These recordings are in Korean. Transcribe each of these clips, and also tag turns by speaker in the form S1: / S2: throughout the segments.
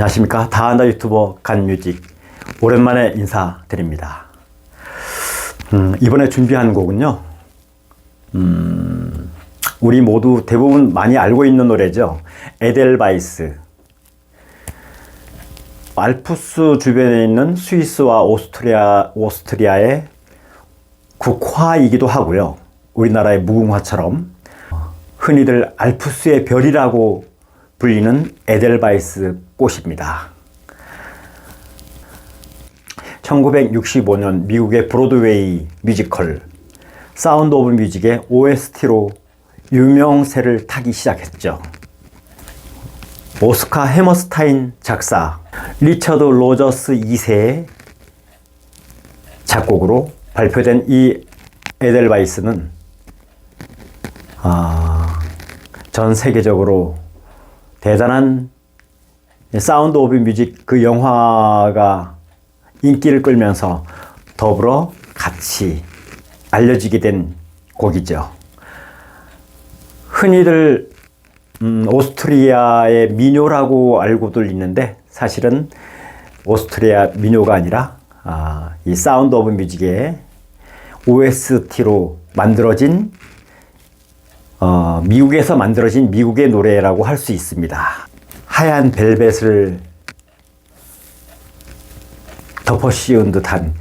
S1: 안녕하십니까? 다한다 유튜버 간뮤직. 오랜만에 인사드립니다. 음, 이번에 준비한 곡은요. 음, 우리 모두 대부분 많이 알고 있는 노래죠. 에델바이스. 알프스 주변에 있는 스위스와 오스트리아, 오스트리아의 국화이기도 하고요. 우리나라의 무궁화처럼 흔히들 알프스의 별이라고 불리는 에델바이스 꽃입니다. 1965년 미국의 브로드웨이 뮤지컬 사운드 오브 뮤직의 OST로 유명세를 타기 시작했죠. 오스카 해머스타인 작사, 리처드 로저스 2세의 작곡으로 발표된 이 에델바이스는 아, 전 세계적으로 대단한 사운드 오브 뮤직 그 영화가 인기를 끌면서 더불어 같이 알려지게 된 곡이죠. 흔히들 음, 오스트리아의 민요라고 알고들 있는데 사실은 오스트리아 민요가 아니라 아, 이 사운드 오브 뮤직의 OST로 만들어진 어, 미국에서 만들어진 미국의 노래라고 할 수 있습니다. 하얀 벨벳을 덮어 씌운 듯한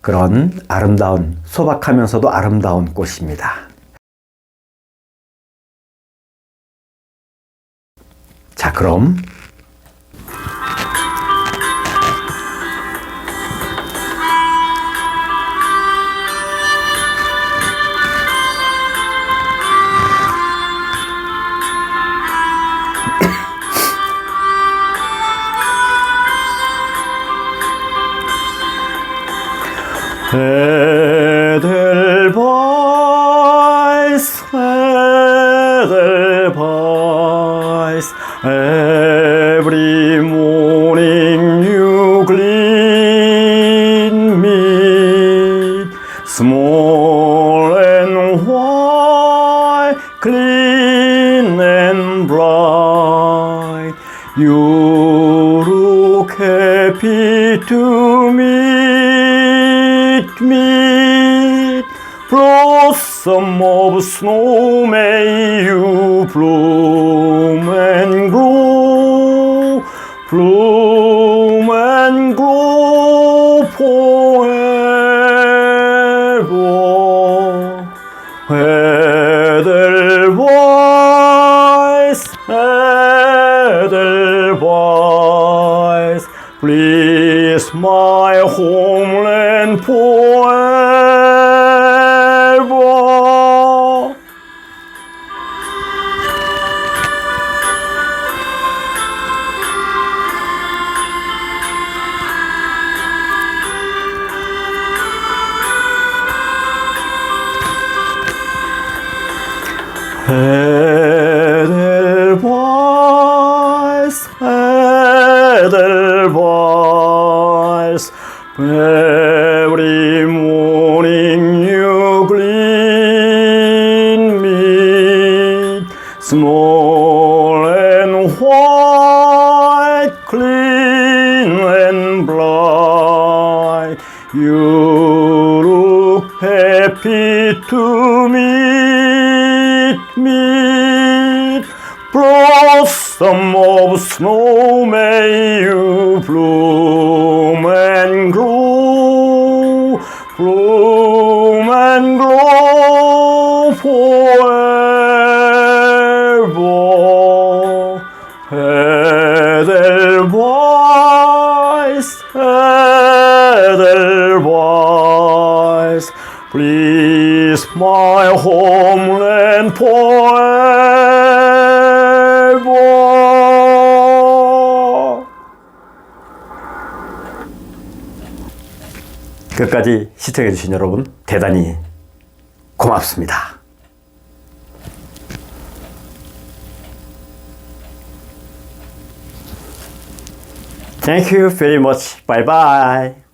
S1: 그런 아름다운 소박하면서도 아름다운 꽃입니다. 자, 그럼 Edelweiss, Edelweiss, every morning you clean me, small and white, clean and bright. You look happy to meet me. Blossom of snow, may you bloom and grow, bloom and grow forever. Please my homeland forever. Edelweiss, small and white, clean and bright. You look happy to meet me. Blossom of snow, may you bloom and grow, bloom and grow forever. 끝까지 시청해주신 여러분 대단히 고맙습니다. Very much. Bye bye.